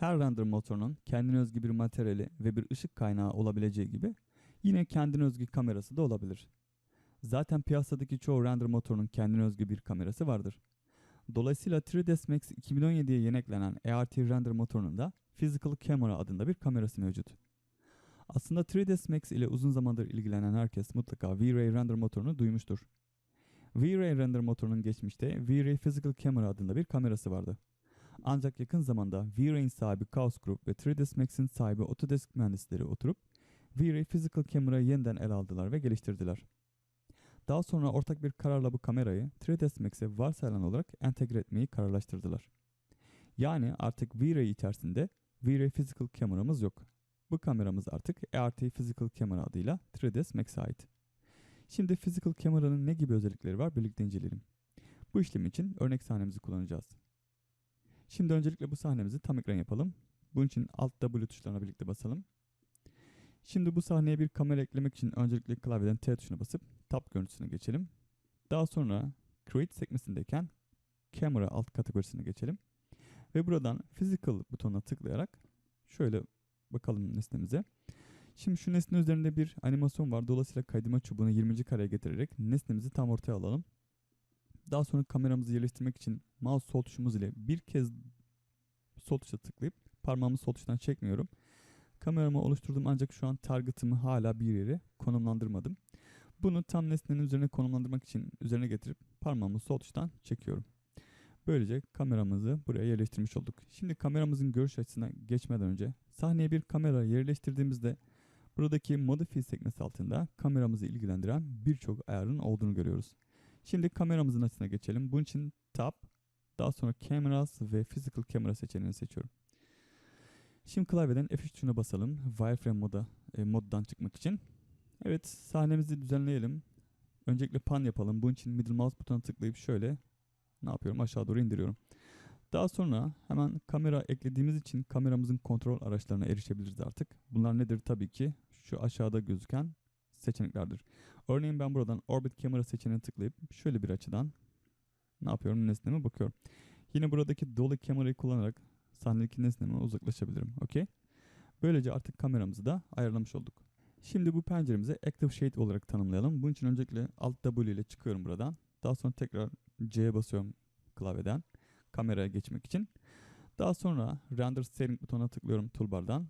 Her render motorunun kendine özgü bir materyali ve bir ışık kaynağı olabileceği gibi yine kendine özgü kamerası da olabilir. Zaten piyasadaki çoğu render motorunun kendine özgü bir kamerası vardır. Dolayısıyla 3ds Max 2017'ye yeni eklenen ART render motorunun da Physical Camera adında bir kamerası mevcut. Aslında 3ds Max ile uzun zamandır ilgilenen herkes mutlaka V-Ray render motorunu duymuştur. V-Ray render motorunun geçmişte V-Ray Physical Camera adında bir kamerası vardı. Ancak yakın zamanda V-Ray'in sahibi Chaos Group ve 3ds Max'in sahibi Autodesk mühendisleri oturup V-Ray Physical Camera'yı yeniden ele aldılar ve geliştirdiler. Daha sonra ortak bir kararla bu kamerayı 3ds Max'e varsayılan olarak entegre etmeyi kararlaştırdılar. Yani artık V-Ray içerisinde V-Ray Physical Camera'mız yok. Bu kameramız artık ART Physical Camera adıyla 3ds Max'e ait. Şimdi Physical Camera'nın ne gibi özellikleri var birlikte inceleyelim. Bu işlem için örnek sahnemizi kullanacağız. Şimdi öncelikle bu sahnemizi tam ekran yapalım. Bunun için Alt W tuşlarına birlikte basalım. Şimdi bu sahneye bir kamera eklemek için öncelikle klavyeden T tuşuna basıp Tab görüntüsüne geçelim. Daha sonra Create sekmesindeyken Camera alt kategorisine geçelim. Ve buradan Physical butonuna tıklayarak şöyle bakalım nesnemize. Şimdi şu nesne üzerinde bir animasyon var. Dolayısıyla kaydırma çubuğunu 20. kareye getirerek nesnemizi tam ortaya alalım. Daha sonra kameramızı yerleştirmek için mouse sol tuşumuz ile bir kez sol tuşa tıklayıp parmağımı sol tuştan çekmiyorum. Kameramı oluşturdum ancak şu an target'ımı hala bir yere konumlandırmadım. Bunu tam nesnenin üzerine konumlandırmak için üzerine getirip parmağımı sol tuştan çekiyorum. Böylece kameramızı buraya yerleştirmiş olduk. Şimdi kameramızın görüş açısına geçmeden önce sahneye bir kamera yerleştirdiğimizde buradaki Modify sekmesi altında kameramızı ilgilendiren birçok ayarın olduğunu görüyoruz. Şimdi kameramızın açısına geçelim. Bunun için Tab, daha sonra Cameras ve Physical Camera seçeneğini seçiyorum. Şimdi klavyeden F3 tuşuna basalım. Wireframe moda, e, moddan çıkmak için. Evet sahnemizi düzenleyelim. Öncelikle pan yapalım. Bunun için middle mouse butonuna tıklayıp şöyle ne yapıyorum aşağı doğru indiriyorum. Daha sonra hemen kamera eklediğimiz için kameramızın kontrol araçlarına erişebiliriz artık. Bunlar nedir? Tabii ki şu aşağıda gözüken seçeneklerdir. Örneğin ben buradan Orbit Camera seçeneğine tıklayıp şöyle bir açıdan ne yapıyorum? Nesneme bakıyorum. Yine buradaki Dolly kamerayı kullanarak sahnedeki nesneme uzaklaşabilirim. Okey. Böylece artık kameramızı da ayarlamış olduk. Şimdi bu penceremizi Active Shade olarak tanımlayalım. Bunun için öncelikle Alt W ile çıkıyorum buradan. Daha sonra tekrar C'ye basıyorum klavyeden kameraya geçmek için. Daha sonra Render Steering butonuna tıklıyorum toolbardan.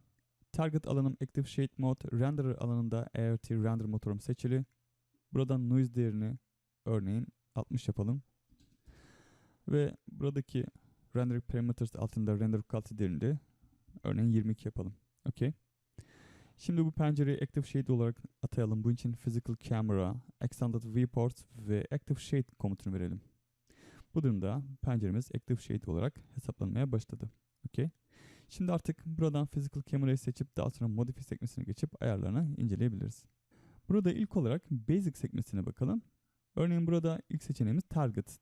Target alanım Active Shade Mode, Renderer alanında ART Render motorum seçili. Buradan noise değerini örneğin 60 yapalım. Ve buradaki Render Parameters altında Render Quality değerini de örneğin 22 yapalım. Okey. Şimdi bu pencereyi Active Shade olarak atayalım. Bunun için Physical Camera, Extended Viewport ve Active Shade komutunu verelim. Bu durumda penceremiz Active Shade olarak hesaplanmaya başladı. Okay. Şimdi artık buradan Physical Camera'yı seçip daha sonra Modify sekmesine geçip ayarlarını inceleyebiliriz. Burada ilk olarak Basic sekmesine bakalım. Örneğin burada ilk seçeneğimiz Target.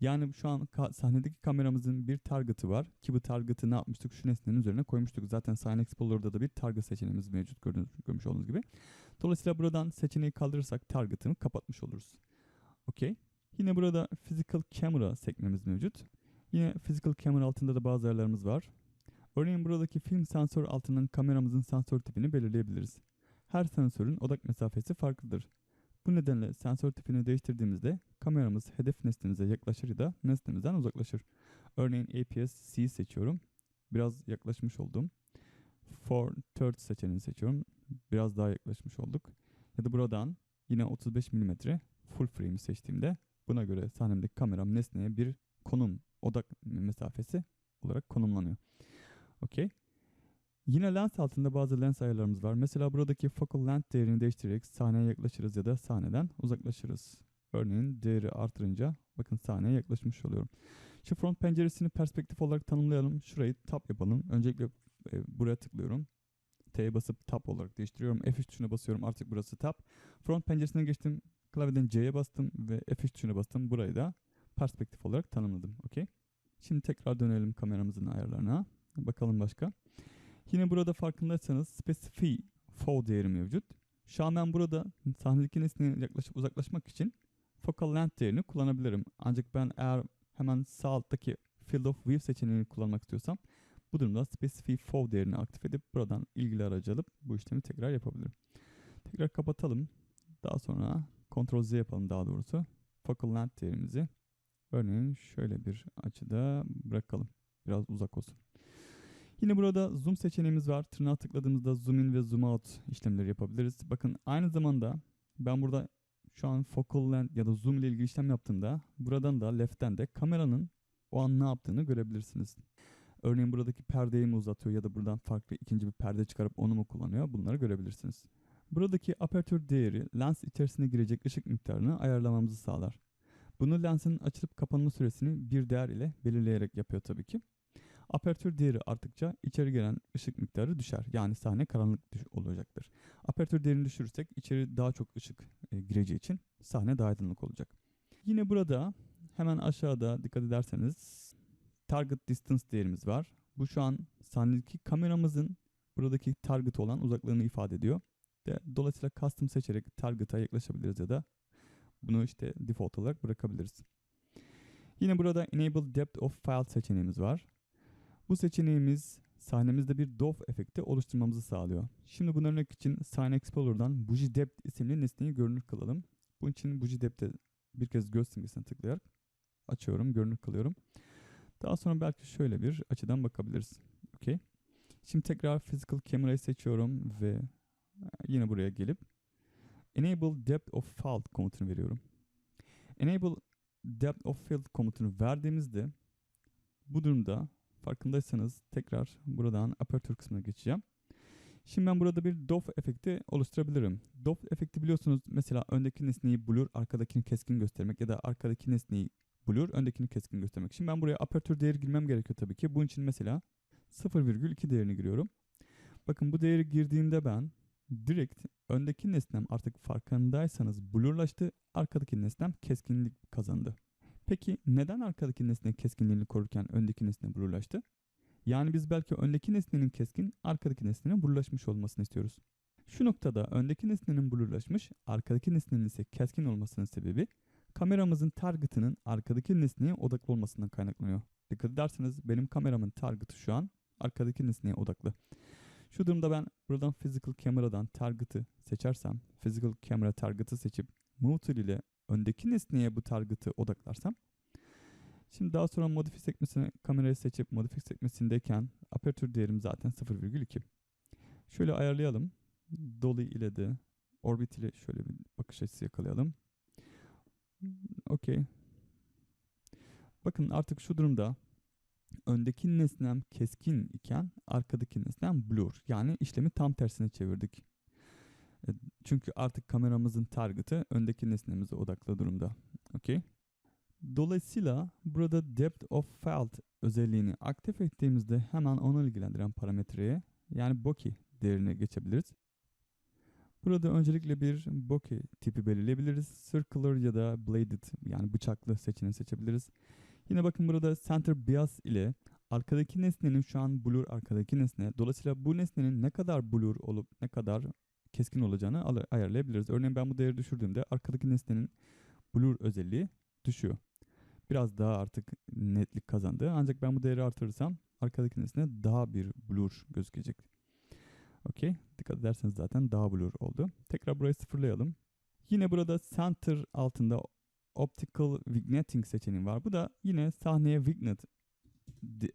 Yani şu an ka- sahnedeki kameramızın bir target'ı var ki bu target'ı ne yapmıştık? Şu nesnenin üzerine koymuştuk. Zaten Scene Explorer'da da bir target seçeneğimiz mevcut gördüğünüz, görmüş olduğunuz gibi. Dolayısıyla buradan seçeneği kaldırırsak target'ını kapatmış oluruz. Okey. Yine burada Physical Camera sekmemiz mevcut. Yine Physical Camera altında da bazı ayarlarımız var. Örneğin buradaki film sensör altından kameramızın sensör tipini belirleyebiliriz. Her sensörün odak mesafesi farklıdır. Bu nedenle sensör tipini değiştirdiğimizde kameramız hedef nesnemize yaklaşır ya da nesnemizden uzaklaşır. Örneğin APS-C seçiyorum. Biraz yaklaşmış oldum. For third seçeneğini seçiyorum. Biraz daha yaklaşmış olduk. Ya da buradan yine 35 mm full frame seçtiğimde buna göre sahnemdeki kameram nesneye bir konum, odak mesafesi olarak konumlanıyor. Okey. Yine lens altında bazı lens ayarlarımız var. Mesela buradaki focal length değerini değiştirerek sahneye yaklaşırız ya da sahneden uzaklaşırız. Örneğin değeri artırınca bakın sahneye yaklaşmış oluyorum. Şu front penceresini perspektif olarak tanımlayalım. Şurayı tap yapalım. Öncelikle e, buraya tıklıyorum. T'ye basıp tap olarak değiştiriyorum. F3 tuşuna basıyorum. Artık burası tap. Front penceresine geçtim. Klavyeden C'ye bastım ve F3 tuşuna bastım. Burayı da perspektif olarak tanımladım. Okey. Şimdi tekrar dönelim kameramızın ayarlarına. Bakalım başka. Yine burada farkındaysanız specify fow değeri mevcut. Ben burada sahnedeki nesneye yaklaşıp uzaklaşmak için focal length değerini kullanabilirim. Ancak ben eğer hemen sağ alttaki field of view seçeneğini kullanmak istiyorsam Bu durumda specify FOV değerini aktif edip buradan ilgili aracı alıp bu işlemi tekrar yapabilirim. Tekrar kapatalım. Daha sonra Ctrl Z yapalım daha doğrusu. Focal length değerimizi örneğin şöyle bir açıda bırakalım. Biraz uzak olsun. Yine burada zoom seçeneğimiz var. Tırnağa tıkladığımızda zoom in ve zoom out işlemleri yapabiliriz. Bakın aynı zamanda ben burada şu an focal length ya da zoom ile ilgili işlem yaptığımda buradan da left'ten de kameranın o an ne yaptığını görebilirsiniz. Örneğin buradaki perdeyi mi uzatıyor ya da buradan farklı ikinci bir perde çıkarıp onu mu kullanıyor bunları görebilirsiniz. Buradaki apertür değeri lens içerisine girecek ışık miktarını ayarlamamızı sağlar. Bunu lensin açılıp kapanma süresini bir değer ile belirleyerek yapıyor tabii ki. Apertür değeri arttıkça içeri gelen ışık miktarı düşer. Yani sahne karanlık olacaktır. Apertür değerini düşürürsek içeri daha çok ışık e, gireceği için sahne daha aydınlık olacak. Yine burada hemen aşağıda dikkat ederseniz target distance değerimiz var. Bu şu an sahnedeki kameramızın buradaki target olan uzaklığını ifade ediyor. De, dolayısıyla custom seçerek target'a yaklaşabiliriz ya da bunu işte default olarak bırakabiliriz. Yine burada enable depth of file seçeneğimiz var. Bu seçeneğimiz sahnemizde bir DOF efekti oluşturmamızı sağlıyor. Şimdi bunu örnek için Sahne Explorer'dan Bougie Depth isimli nesneyi görünür kılalım. Bunun için Bougie Depth'e bir kez göz simgesine tıklayarak açıyorum, görünür kılıyorum. Daha sonra belki şöyle bir açıdan bakabiliriz. Okay. Şimdi tekrar Physical Camera'yı seçiyorum ve yine buraya gelip Enable Depth of Field komutunu veriyorum. Enable Depth of Field komutunu verdiğimizde bu durumda farkındaysanız tekrar buradan aperture kısmına geçeceğim. Şimdi ben burada bir DOF efekti oluşturabilirim. DOF efekti biliyorsunuz mesela öndeki nesneyi blur, arkadakini keskin göstermek ya da arkadaki nesneyi blur, öndekini keskin göstermek. Şimdi ben buraya aperture değeri girmem gerekiyor tabii ki. Bunun için mesela 0,2 değerini giriyorum. Bakın bu değeri girdiğimde ben direkt öndeki nesnem artık farkındaysanız blurlaştı, arkadaki nesnem keskinlik kazandı. Peki neden arkadaki nesne keskinliğini korurken öndeki nesne blurlaştı? Yani biz belki öndeki nesnenin keskin, arkadaki nesnenin blurlaşmış olmasını istiyoruz. Şu noktada öndeki nesnenin blurlaşmış, arkadaki nesnenin ise keskin olmasının sebebi kameramızın targetının arkadaki nesneye odaklı olmasından kaynaklanıyor. Dikkat ederseniz benim kameramın targetı şu an arkadaki nesneye odaklı. Şu durumda ben buradan Physical Camera'dan target'ı seçersem, Physical Camera target'ı seçip Move tool ile öndeki nesneye bu target'ı odaklarsam Şimdi daha sonra modify sekmesine kamerayı seçip modify sekmesindeyken apertür değerim zaten 0,2. Şöyle ayarlayalım. Dolly ile de orbit ile şöyle bir bakış açısı yakalayalım. Okey. Bakın artık şu durumda öndeki nesnem keskin iken arkadaki nesnem blur. Yani işlemi tam tersine çevirdik. Çünkü artık kameramızın target'ı öndeki nesnemize odaklı durumda. Okey. Dolayısıyla burada depth of field özelliğini aktif ettiğimizde hemen onu ilgilendiren parametreye yani bokeh değerine geçebiliriz. Burada öncelikle bir bokeh tipi belirleyebiliriz. Circular ya da bladed yani bıçaklı seçeneği seçebiliriz. Yine bakın burada center bias ile arkadaki nesnenin şu an blur arkadaki nesne. Dolayısıyla bu nesnenin ne kadar blur olup ne kadar keskin olacağını ayarlayabiliriz. Örneğin ben bu değeri düşürdüğümde arkadaki nesnenin blur özelliği düşüyor. Biraz daha artık netlik kazandı. Ancak ben bu değeri artırırsam arkadaki nesne daha bir blur gözükecek. Okey. Dikkat ederseniz zaten daha blur oldu. Tekrar burayı sıfırlayalım. Yine burada center altında optical vignetting seçeneği var. Bu da yine sahneye vignette di-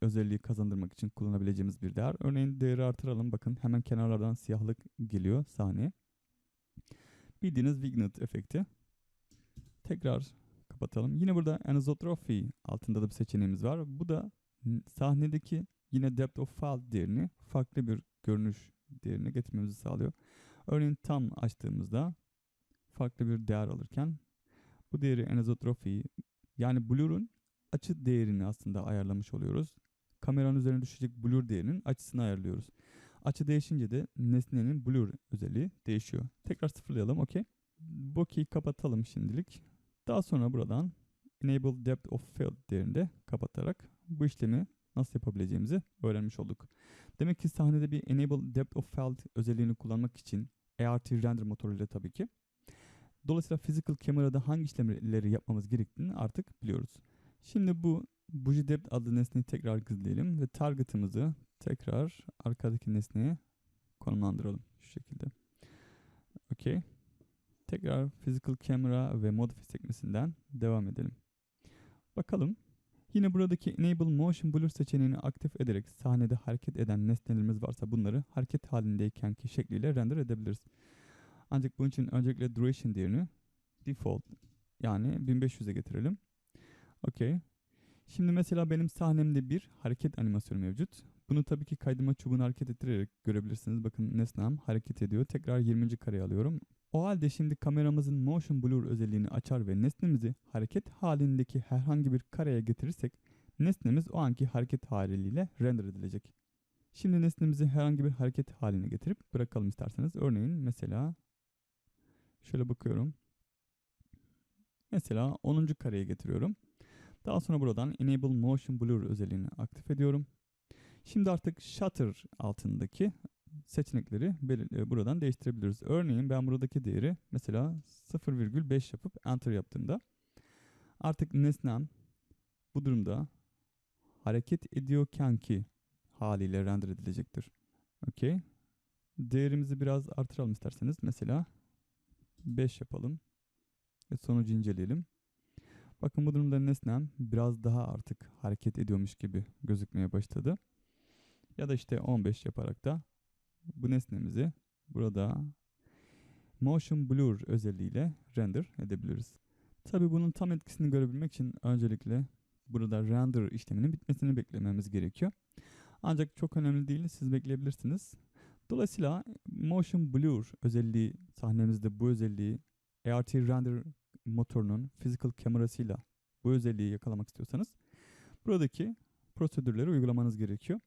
özelliği kazandırmak için kullanabileceğimiz bir değer. Örneğin değeri artıralım. Bakın hemen kenarlardan siyahlık geliyor sahneye. Bildiğiniz vignette efekti. Tekrar kapatalım. Yine burada anisotropy altında da bir seçeneğimiz var. Bu da sahnedeki yine depth of field değerini farklı bir görünüş değerine getirmemizi sağlıyor. Örneğin tam açtığımızda farklı bir değer alırken bu değeri anisotropy yani blur'un açı değerini aslında ayarlamış oluyoruz. Kameranın üzerine düşecek blur değerinin açısını ayarlıyoruz. Açı değişince de nesnenin blur özelliği değişiyor. Tekrar sıfırlayalım. Okey. Bokeh'i kapatalım şimdilik. Daha sonra buradan Enable Depth of Field değerini de kapatarak bu işlemi nasıl yapabileceğimizi öğrenmiş olduk. Demek ki sahnede bir Enable Depth of Field özelliğini kullanmak için ART render motoruyla tabii ki. Dolayısıyla Physical Camera'da hangi işlemleri yapmamız gerektiğini artık biliyoruz. Şimdi bu Bougie depth adlı nesneyi tekrar gizleyelim ve target'ımızı tekrar arkadaki nesneye konumlandıralım şu şekilde. Okey. Tekrar physical camera ve modify sekmesinden devam edelim. Bakalım. Yine buradaki enable motion blur seçeneğini aktif ederek sahnede hareket eden nesnelerimiz varsa bunları hareket halindeykenki şekliyle render edebiliriz. Ancak bunun için öncelikle duration değerini default yani 1500'e getirelim. Okey. Şimdi mesela benim sahnemde bir hareket animasyonu mevcut. Bunu tabii ki kaydırma çubuğunu hareket ettirerek görebilirsiniz. Bakın nesnem hareket ediyor. Tekrar 20. kareye alıyorum. O halde şimdi kameramızın motion blur özelliğini açar ve nesnemizi hareket halindeki herhangi bir kareye getirirsek nesnemiz o anki hareket haliyle render edilecek. Şimdi nesnemizi herhangi bir hareket haline getirip bırakalım isterseniz. Örneğin mesela şöyle bakıyorum. Mesela 10. kareye getiriyorum. Daha sonra buradan Enable Motion Blur özelliğini aktif ediyorum. Şimdi artık Shutter altındaki seçenekleri belir- buradan değiştirebiliriz. Örneğin ben buradaki değeri mesela 0,5 yapıp Enter yaptığımda artık nesnem bu durumda hareket ediyorken ki haliyle render edilecektir. Okey. Değerimizi biraz artıralım isterseniz. Mesela 5 yapalım. Ve sonucu inceleyelim. Bakın bu durumda nesnem biraz daha artık hareket ediyormuş gibi gözükmeye başladı. Ya da işte 15 yaparak da bu nesnemizi burada motion blur özelliğiyle render edebiliriz. Tabi bunun tam etkisini görebilmek için öncelikle burada render işleminin bitmesini beklememiz gerekiyor. Ancak çok önemli değil, siz bekleyebilirsiniz. Dolayısıyla motion blur özelliği sahnemizde bu özelliği ART render motorunun physical kamerasıyla bu özelliği yakalamak istiyorsanız buradaki prosedürleri uygulamanız gerekiyor.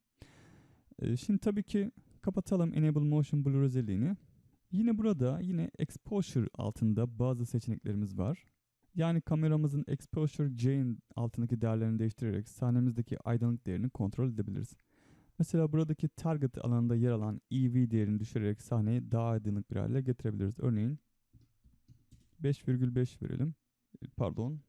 Ee, şimdi tabii ki kapatalım Enable Motion Blur özelliğini. Yine burada yine Exposure altında bazı seçeneklerimiz var. Yani kameramızın Exposure J'in altındaki değerlerini değiştirerek sahnemizdeki aydınlık değerini kontrol edebiliriz. Mesela buradaki target alanında yer alan EV değerini düşürerek sahneyi daha aydınlık bir hale getirebiliriz. Örneğin 5,5 verelim. Pardon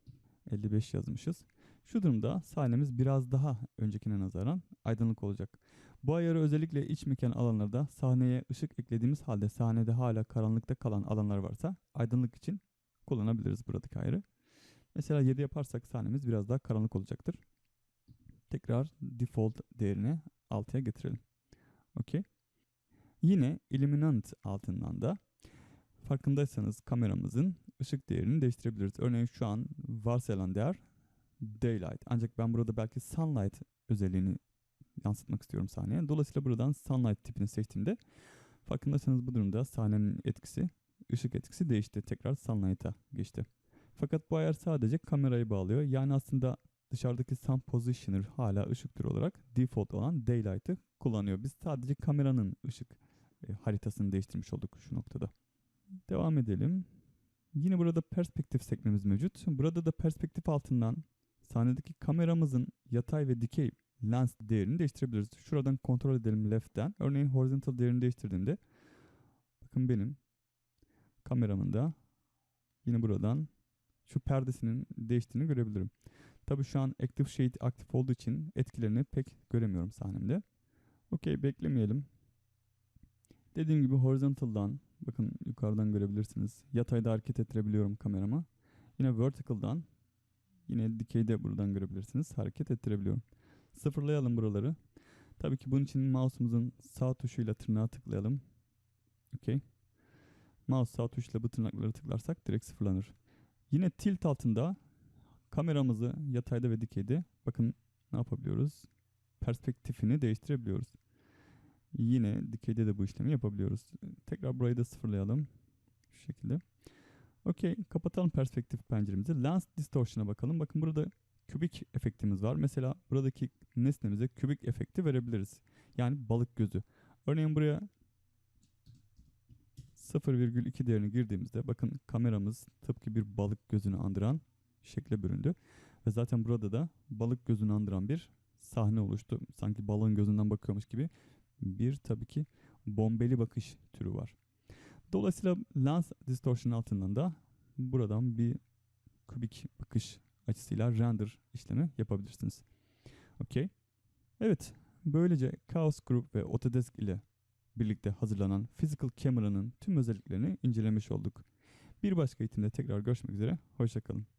55 yazmışız. Şu durumda sahnemiz biraz daha öncekine nazaran aydınlık olacak. Bu ayarı özellikle iç mekan alanlarda sahneye ışık eklediğimiz halde sahnede hala karanlıkta kalan alanlar varsa aydınlık için kullanabiliriz buradaki ayarı. Mesela 7 yaparsak sahnemiz biraz daha karanlık olacaktır. Tekrar default değerine 6'ya getirelim. Okey. Yine Illuminant altından da farkındaysanız kameramızın ışık değerini değiştirebiliriz. Örneğin şu an varsayılan değer Daylight. Ancak ben burada belki Sunlight özelliğini yansıtmak istiyorum sahneye. Dolayısıyla buradan Sunlight tipini seçtiğimde farkındaysanız bu durumda sahnenin etkisi, ışık etkisi değişti. Tekrar Sunlight'a geçti. Fakat bu ayar sadece kamerayı bağlıyor. Yani aslında dışarıdaki Sun Positioner hala ışık türü olarak default olan Daylight'ı kullanıyor. Biz sadece kameranın ışık e, haritasını değiştirmiş olduk şu noktada. Devam edelim. Yine burada perspektif sekmemiz mevcut. Burada da perspektif altından sahnedeki kameramızın yatay ve dikey lens değerini değiştirebiliriz. Şuradan kontrol edelim left'ten. Örneğin horizontal değerini değiştirdiğimde bakın benim kameramın da yine buradan şu perdesinin değiştiğini görebilirim. Tabi şu an Active Shade aktif olduğu için etkilerini pek göremiyorum sahnemde. Okey beklemeyelim. Dediğim gibi horizontal'dan bakın yukarıdan görebilirsiniz. Yatayda hareket ettirebiliyorum kameramı. Yine vertical'dan yine dikeyde buradan görebilirsiniz. Hareket ettirebiliyorum. Sıfırlayalım buraları. Tabii ki bunun için mouse'umuzun sağ tuşuyla tırnağa tıklayalım. Okey. Mouse sağ tuşla bu tırnakları tıklarsak direkt sıfırlanır. Yine tilt altında kameramızı yatayda ve dikeyde bakın ne yapabiliyoruz? Perspektifini değiştirebiliyoruz. Yine dikeyde de bu işlemi yapabiliyoruz. Tekrar burayı da sıfırlayalım. Şu şekilde. Okey. Kapatalım perspektif penceremizi. Lens distortion'a bakalım. Bakın burada kübik efektimiz var. Mesela buradaki nesnemize kübik efekti verebiliriz. Yani balık gözü. Örneğin buraya 0,2 değerini girdiğimizde bakın kameramız tıpkı bir balık gözünü andıran şekle büründü. Ve zaten burada da balık gözünü andıran bir sahne oluştu. Sanki balığın gözünden bakıyormuş gibi bir tabii ki bombeli bakış türü var. Dolayısıyla lens distortion altından da buradan bir kübik bakış açısıyla render işlemi yapabilirsiniz. Okey. Evet. Böylece Chaos Group ve Autodesk ile birlikte hazırlanan Physical Camera'nın tüm özelliklerini incelemiş olduk. Bir başka eğitimde tekrar görüşmek üzere. Hoşçakalın.